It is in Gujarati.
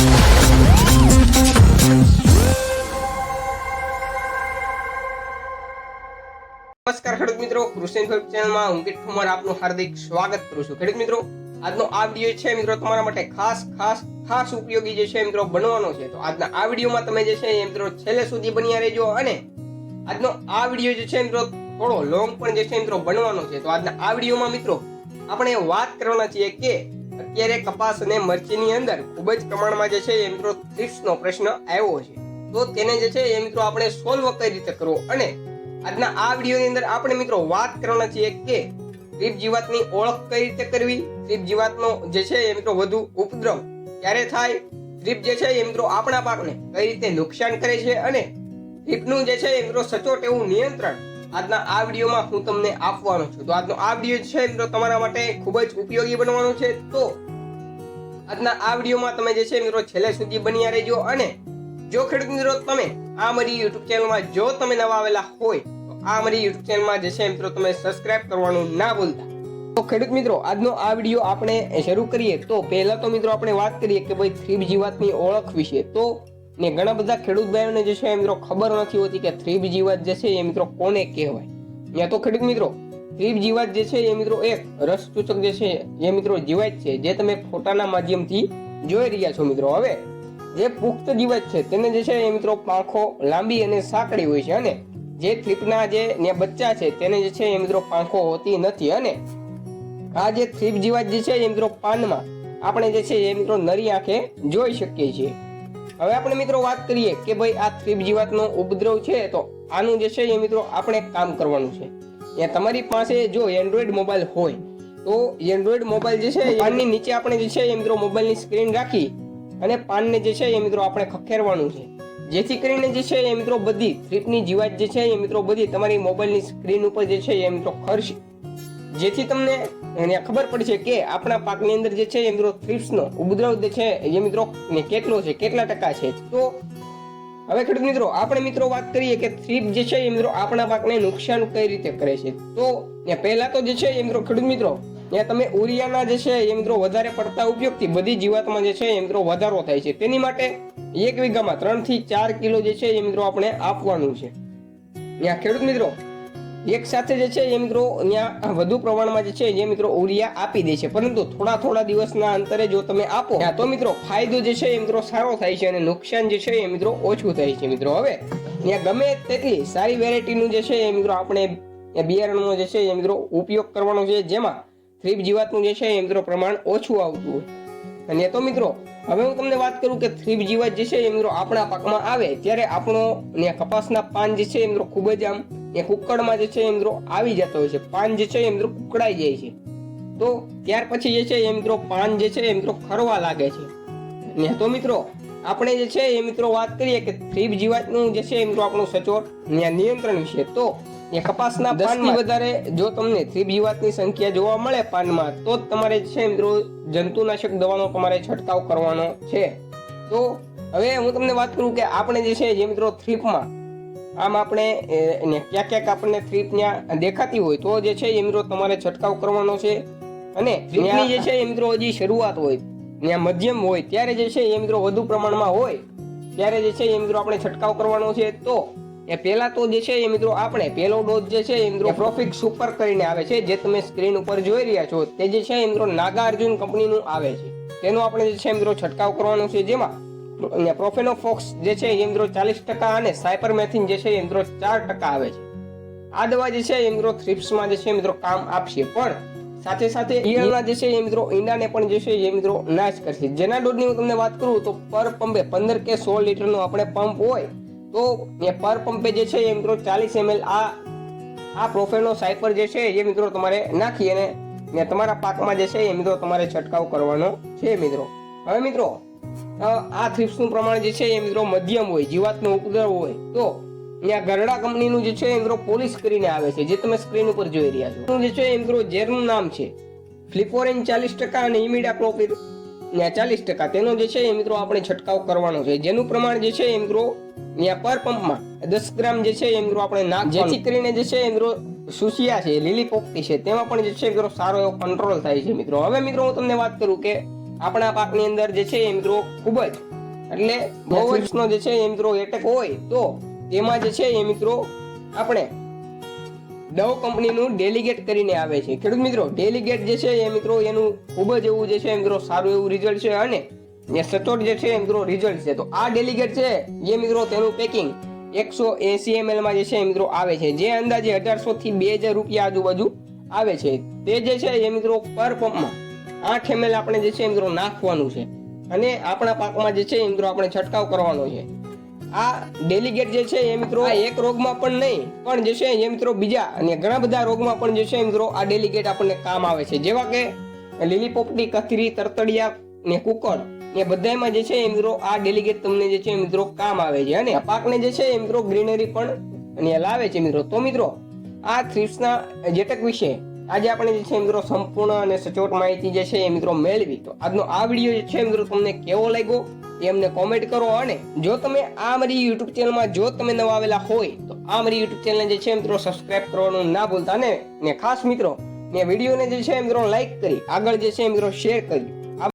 નમસ્કાર ખેડૂત મિત્રો, કૃષિ ઇન્ફો ચેનલમાં અંકિત ઠુમર આપનું હાર્દિક સ્વાગત કરું છું. ખેડૂત મિત્રો, આજનો આ વીડિયો છે મિત્રો તમારા માટે ખાસ ખાસ ખાસ ઉપયોગી જે છે મિત્રો બનવાનો છે. તો આજના આ વિડીયોમાં તમે જે છે એ મિત્રો છેલ્લે સુધી બન્યા રહેજો અને આજનો આ વીડિયો જે છે મિત્રો થોડો લોંગ પણ જે છે મિત્રો બનવાનો છે. તો આજના આ વિડીયોમાં મિત્રો આપણે વાત કરવાના છીએ કે અત્યારે કપાસ અને મરચીની અંદર ખૂબ જ પ્રમાણમાં જે છે એ મિત્રો થ્રિપ્સનો પ્રશ્ન આવ્યો છે. તો તેને જે છે એ મિત્રો આપણે સોલ્વ કઈ રીતે કરવો? અને આજના આ વિડીયોની અંદર આપણે મિત્રો વાત કરવાના છીએ કે થ્રીપ જીવાતની ઓળખ કઈ રીતે કરવી? થ્રીપ જીવાતનો જે છે એ મિત્રો વધુ ઉપદ્રવ ક્યારે થાય? થ્રીપ જે છે એ મિત્રો આપણા પાકને કઈ રીતે નુકસાન કરે છે? અને થ્રીપનું જે છે એ મિત્રો સચોટ એવું નિયંત્રણ આજના આ વિડીયોમાં હું તમને આપવાનો છું. તો આજનો આ વીડિયો છે મિત્રો તમારા માટે ખૂબ જ ઉપયોગી બનવાનો છે. તો આજના આ વિડીયોમાં તમે જે છે મિત્રો છેલ્લે સુધી બન્યા રહેજો અને જો ખેડૂત મિત્રો તમે આ મારી યુટ્યુબ ચેનલમાં જો તમે નવા આવેલા હોય, તો આ મારી યુટ્યુબ ચેનલમાં જે છે મિત્રો તમે સબસ્ક્રાઇબ કરવાનું ના ભૂલતા. તો ખેડૂત મિત્રો, આજનો આ વીડિયો આપણે શરૂ કરીએ. તો પહેલા તો મિત્રો આપણે વાત કરીએ કે ભાઈ થ્રીપ વાતની ઓળખ વિશે. તો ને ઘણા બધા ખેડૂત ભાઈઓને જે છે, એ મિત્રો ખબર નથી હોતી કે થ્રીપ જીવાત જે છે, એ મિત્રો કોને કહેવાય? ત્યાં તો ખેડૂત મિત્રો, થ્રીપ જીવાત જે છે, એ મિત્રો એક રસચૂચક જે છે, એ મિત્રો જીવાત છે, જે તમે ફોટાના માધ્યમથી જોઈ રહ્યા છો મિત્રો. હવે, જે પુખ્ત જીવાત છે, તેને જે છે, એ મિત્રો પાંખો લાંબી અને સાંકડી હોય છે, અને જે થ્રીપના જે બચ્ચા છે, તેને જે છે, એ મિત્રો પાંખો હોતી નથી. અને આ જે થ્રીપ જીવાત જે છે, એ મિત્રો પાનમાં આપણે જે છે, એ મિત્રો નરી આંખે જોઈ શકીએ છીએ. હવે આપણે મિત્રો વાત કરીએ કે ભાઈ આ થ્રીપ જીવાતનો ઉપદ્રવ છે તો આનું જે છે એ મિત્રો આપણે કામ કરવાનું છે. એ તમારી પાસે જો એન્ડ્રોઈડ મોબાઈલ હોય, તો એન્ડ્રોઈડ મોબાઈલ જે છે પાનની નીચે આપણે જે છે એ મિત્રો મોબાઈલની સ્ક્રીન રાખી અને પાનને જે છે એ મિત્રો આપણે ખખેરવાનું છે. જેથી કરીને જે છે એ મિત્રો બધી થ્રીપની જીવાત જે છે એ મિત્રો બધી તમારી મોબાઈલની સ્ક્રીન ઉપર જે છે એ મિત્રો ખરશે. જેથી તમને એને ખબર પડશે કે આપણા પાકની અંદર જે છે એ મિત્રો થ્રિપ્સનો ઉપદ્રવ જે છે, એ મિત્રો, ને કેટલો છે, કેટલા ટકા છે? તો હવે ખેડૂત મિત્રો, આપણે મિત્રો વાત કરીએ કે થ્રીપ જે છે, એ મિત્રો આપણા પાકને નુકસાન કઈ રીતે કરે છે? તો ને પહેલા તો જે છે, એ મિત્રો, ખેડૂત મિત્રો ત્યાં તમે ઉરિયાના જે છે, એ મિત્રો વધારે પડતા ઉપયોગથી બધી જીવાતમાં જે છે, એ મિત્રો વધારો થાય છે. તેની માટે એક વીઘામાં ત્રણથી ચાર કિલો જે છે, એ મિત્રો આપણે આપવાનું છે. ત્યાં ખેડૂત મિત્રો એક સાથે જે છે, એ મિત્રો ત્યાં વધુ પ્રમાણમાં જે છે, એ મિત્રો ઉરિયા આપી દે છે. પરંતુ થોડા થોડા દિવસના અંતરે જો તમે આપો તો મિત્રો ફાયદો જે છે, એ મિત્રો સારો થાય છે અને નુકસાન જે છે, એ મિત્રો ઓછું થાય છે, મિત્રો. હવે ત્યાં ગમે તેટલી સારી વેરાયટીનું જે છે, એ મિત્રો આપણે બિયારણનો જે છે, એ મિત્રો ઉપયોગ કરવાનો છે, જેમાં થ્રીપ જીવાતનું જે છે, એ મિત્રો પ્રમાણ ઓછું આવતું હોય. અને તો મિત્રો, હવે હું તમને વાત કરું કે થ્રીપ જીવાત જે છે, એ મિત્રો આપણા પાકમાં આવે, ત્યારે આપણો કપાસના પાન જે છે, એ મિત્રો ખૂબ જ આમ એ કુકડમાં જે છે એ મિત્રો આવી જતો હોય છે. પાન જે છે એ મિત્રો કુકડાઈ જાય છે. તો ત્યાર પછી જે છે એ મિત્રો પાન જે છે એ મિત્રો ખરવા લાગે છે. ને તો મિત્રો આપણે જે છે એ મિત્રો વાત કરીએ કે થ્રીબ જીવાતનું જે છે એ મિત્રો આપણું સચોટ નિયંત્રણ વિશે. તો એ કપાસના પાનની વધારે જો તમને થ્રીબ જીવાતની સંખ્યા જોવા મળે પાનમાં તો જ તમારે છે મિત્રો જંતુનાશક દવાનો તમારે છંટકાવ કરવાનો છે. તો હવે હું તમને વાત કરું કે આપણે જે છે જે મિત્રો થ્રીપમાં આમ આપણે એને ક્યાંક ક્યાંક આપણને થ્રીપ ત્યાં દેખાતી હોય તો જે છે એ મિત્રો તમારે છંટકાવ કરવાનો છે. અને થ્રીપની જે છે એ મિત્રો હજી શરૂઆત હોય ત્યાં મધ્યમ હોય ત્યારે જે છે એ મિત્રો વધુ પ્રમાણમાં હોય ત્યારે જે છે એ મિત્રો આપણે છંટકાવ કરવાનો છે. તો એ પહેલા તો જે છે એ મિત્રો આપણે પહેલો ડોઝ જે છે એ મિત્રો પ્રોફિક સુપર કરીને આવે છે જે તમે સ્ક્રીન ઉપર જોઈ રહ્યા છો તે જે છે એ મિત્રો નાગાર્જુન કંપનીનું આવે છે. તેનો આપણે જે છે મિત્રો છંટકાવ કરવાનો છે જેમાં પ્રોફેનોફોક્સ જે છે એ મિત્રો ચાલીસ ટકા અને સાયપરમેથિન જે છે એ મિત્રો ચાર ટકા આવે છે. આ દવા જે છે એ મિત્રો થ્રિપ્સમાં જે છે મિત્રો કામ આપશે. પણ સાથે સાથે ઈયળના જે છે એ મિત્રો ઈંડાને પણ જે છે એ મિત્રો નાશ કરશે. જેના ડોઝની હું તમને વાત કરું, તો પર પંપે પંદર કે સોળ લીટરનો આપણે પંપ હોય, તો એ પર પંપે જે છે એ મિત્રો ચાલીસ એમએલ આ આ પ્રોફેનો સાયપર જે છે એ મિત્રો તમારે નાખી અને તમારા પાકમાં જે છે એ મિત્રો તમારે છંટકાવ કરવાનો છે, મિત્રો. હવે મિત્રો આ થ્રિપ્સનું પ્રમાણ જે છે એ મિત્રો મધ્યમ હોય, જીવાતનો ઉપદ્રવ હોય, તો ત્યાં ગરડા કંપનીનું જે છે મિત્રો પોલિશ કરીને આવે છે, જે તમે સ્ક્રીન ઉપર જોઈ રહ્યા છો. જે છે એ મિત્રો ઝેરનું નામ છે ફ્લિફોરેન ચાલીસ ટકા અને ઇમિડા ક્લોપિર ચાલીસ ટકા. તેનો જે છે એ મિત્રો આપણે છંટકાવ કરવાનો છે. જેનું પ્રમાણ જે છે એ મિત્રો ત્યાં પર પંપમાં દસ ગ્રામ જે છે એ મિત્રો આપણે નાખ જેથી કરીને જે છે એ મિત્રો સુસિયા છે લીલી પોપટી છે, તેમાં પણ જે છે મિત્રો સારો એવો કંટ્રોલ થાય છે મિત્રો. હવે મિત્રો હું તમને વાત કરું કે આપણા પાકની અંદર જે છે એ મિત્રો ખૂબ જ એટલે બહુ જ જે છે એ મિત્રો એટેક હોય તો તેમાં જે છે એ મિત્રો આપણે ડવ કંપનીનું ડેલિગેટ કરીને આવે છે. ખેડૂત મિત્રો ડેલિગેટ જે છે એ મિત્રો એનું ખૂબ જ એવું જે છે મિત્રો સારું એવું રિઝલ્ટ છે અને એ સચોટ જે છે એ મિત્રો રિઝલ્ટ છે. તો આ ડેલિગેટ છે એ મિત્રો તેનું પેકિંગ એકસો એસી એમએલમાં જે છે એ મિત્રો આવે છે. જે અંદાજે અઢારસો થી બે હજાર રૂપિયા આજુબાજુ આવે છે. તે જે છે એ મિત્રો પર પંપમાં આઠ એમએલ આપણે જે છે મિત્રો નાખવાનું છે. અને આપણા પાકમાં જે છે મિત્રો આપણે છંટકાવ કરવાનો છે. આ ડેલિગેટ જે છે એ મિત્રો એક રોગમાં પણ નહીં, પણ જે છે એ મિત્રો બીજા અને ઘણા બધા રોગમાં પણ જે છે મિત્રો આ ડેલિગેટ આપણને કામ આવે છે. જેવા કે લીલી પોપટી કથરી, તરતડિયા ને કુકર એ બધામાં જે છે મિત્રો આ ડેલિગેટ તમને જે છે મિત્રો કામ આવે છે. અને પાકને જે છે મિત્રો ગ્રીનરી પણ અને લાવે છે મિત્રો. તો મિત્રો, આ થ્રીપ્સના જેટક વિશે આજે આપણે જે છે મિત્રો સંપૂર્ણ અને સચોટ માહિતી જે છે એ મિત્રો મેળવી. તો આજનો આ વીડિયો જે છે મિત્રો તમને કેવો લાગ્યો એ અમને કોમેન્ટ કરો અને જો તમે આ મારી યુટ્યુબ ચેનલમાં જો તમે નવા આવેલા હોય, તો આ મારી યુટ્યુબ ચેનલને જે છે મિત્રો સબસ્ક્રાઇબ કરવાનું ના ભૂલતા ને ખાસ મિત્રો, ને વિડીયોને જે છે મિત્રો લાઈક કરી, આગળ જે છે મિત્રો શેર કરજો.